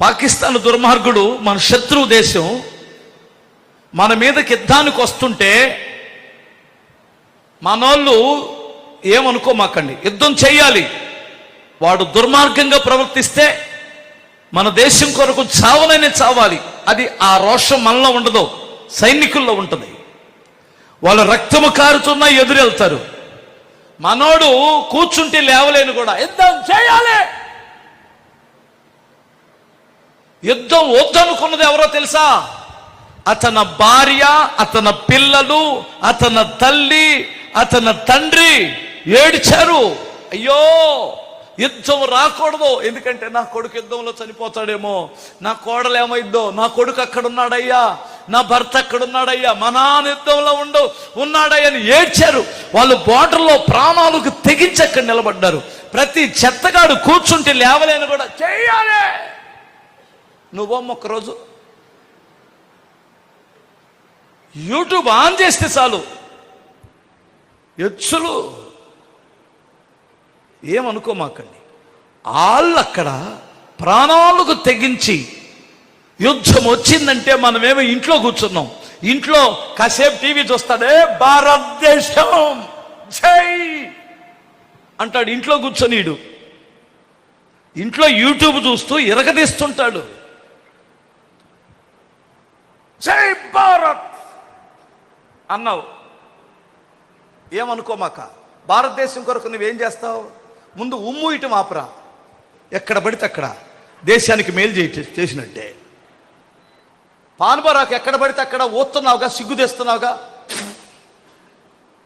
పాకిస్తాన్ దుర్మార్గుడు మన శత్రువు దేశం మన మీదకి యుద్ధానికి వస్తుంటే మనోళ్ళు ఏమనుకోమాకండి? యుద్ధం చేయాలి. వాడు దుర్మార్గంగా ప్రవర్తిస్తే మన దేశం కొరకు చావనైనా చావాలి. అది ఆ రోషం మనలో ఉండదు సైనికుల్లో ఉంటుంది. వాళ్ళు రక్తము కారుతున్నా ఎదురెళ్తారు. మనోడు కూర్చుంటే లేవలేను కూడా. యుద్ధం చేయాలి! యుద్ధం వద్దనుకున్నది ఎవరో తెలుసా? అతని భార్య అతని పిల్లలు అతని తల్లి అతని తండ్రి ఏడ్చారు. అయ్యో యుద్ధం రాకూడదు. ఎందుకంటే నా కొడుకు యుద్ధంలో చనిపోతాడేమో. నా కోడలు ఏమైద్దో నా కొడుకు అక్కడున్నాడయ్యా నా భర్త అక్కడున్నాడయ్యా మా నాన్న యుద్ధంలో ఉండు ఉన్నాడయ్యా అని ఏడ్చారు. వాళ్ళు బోర్డర్లో ప్రాణాలకు తెగించి అక్కడ నిలబడ్డారు. ప్రతి చెత్తగాడు కూర్చుంటే లేవలేని కూడా చేయాలి. నువ్వమ్మ ఒక్కరోజు యూట్యూబ్ ఆన్ చేస్తే చాలు. ఎచ్చులు. ఏమనుకోమాకండి. వాళ్ళు అక్కడ ప్రాణాలకు తెగించి యుద్ధం వచ్చిందంటే మనమేమో ఇంట్లో కూర్చున్నాం. ఇంట్లో కాసేపు టీవీ చూస్తాడే భారతదేశం! జై! అంటాడు. ఇంట్లో కూర్చొనిడు. ఇంట్లో యూట్యూబ్ చూస్తూ ఇరగదీస్తుంటాడు. జై భారత్! అన్నావు. ఏమనుకోమాక? భారతదేశం కొరకు నువ్వేం చేస్తావు? ముందు ఉమ్ము ఇటు మాపురా. ఎక్కడ పడితే అక్కడ. దేశానికి మేలు చేయ చేసినట్టే. పాన్బరాకు ఎక్కడ పడితే అక్కడ ఓతున్నావుగా సిగ్గు తెస్తున్నావుగా?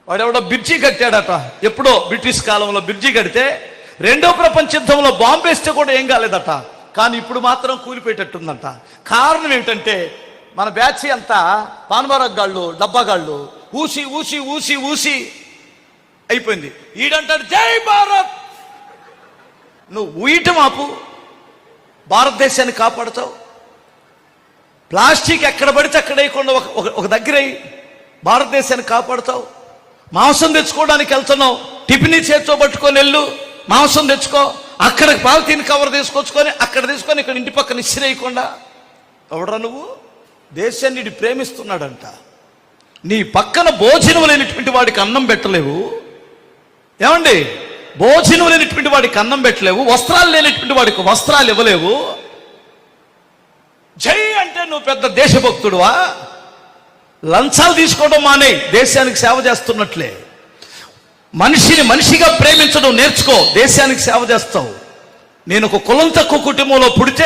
వాడెవడో బ్రిడ్జి కట్టాడట. ఎప్పుడో బ్రిటిష్ కాలంలో బ్రిడ్జి కడితే రెండో ప్రపంచ యుద్ధంలో బాంబేస్తే కూడా ఏం కాలేదట. కానీ ఇప్పుడు మాత్రం కూలిపోయేటట్టుందంట. కారణం ఏమిటంటే మన బ్యాచ్ అంతా పాన్బరాక్ డబ్బాగాళ్ళు ఊసి ఊసి ఊసి ఊసి అయిపోయింది. ఈడంటాడు జై భారత్! నువ్వు ఊయటం మాపు భారతదేశాన్ని కాపాడుతావు. ప్లాస్టిక్ ఎక్కడ పడితే అక్కడ వేయకుండా ఒక ఒక- దగ్గర అయ్యి భారతదేశాన్ని కాపాడుతావు. మాంసం తెచ్చుకోవడానికి వెళ్తున్నావు. టిఫిన్ చేతితో పట్టుకొని వెళ్ళు. మాంసం తెచ్చుకో. అక్కడ పాలిథీన్ కవర్ తీసుకొచ్చుకొని అక్కడ తీసుకొని ఇక్కడ ఇంటి పక్కన ఇసిరేయకుండా. ఎవడరా నువ్వు? దేశాన్ని ఇటు ప్రేమిస్తున్నాడంట. నీ పక్కన భోజనం లేనిటువంటి వాడికి అన్నం పెట్టలేవు. ఏమండి? భోజనం లేనిటువంటి వాడికి అన్నం పెట్టలేవు. వస్త్రాలు లేనిటువంటి వాడికి వస్త్రాలు ఇవ్వలేవు. జై అంటే నువ్వు పెద్ద దేశభక్తుడువా? లంచాలు తీసుకోవడం మానే దేశానికి సేవ చేస్తున్నట్లే. మనిషిని మనిషిగా ప్రేమించడం నేర్చుకో దేశానికి సేవ చేస్తావు. నేను ఒక కులం తక్కువ కుటుంబంలో పుడితే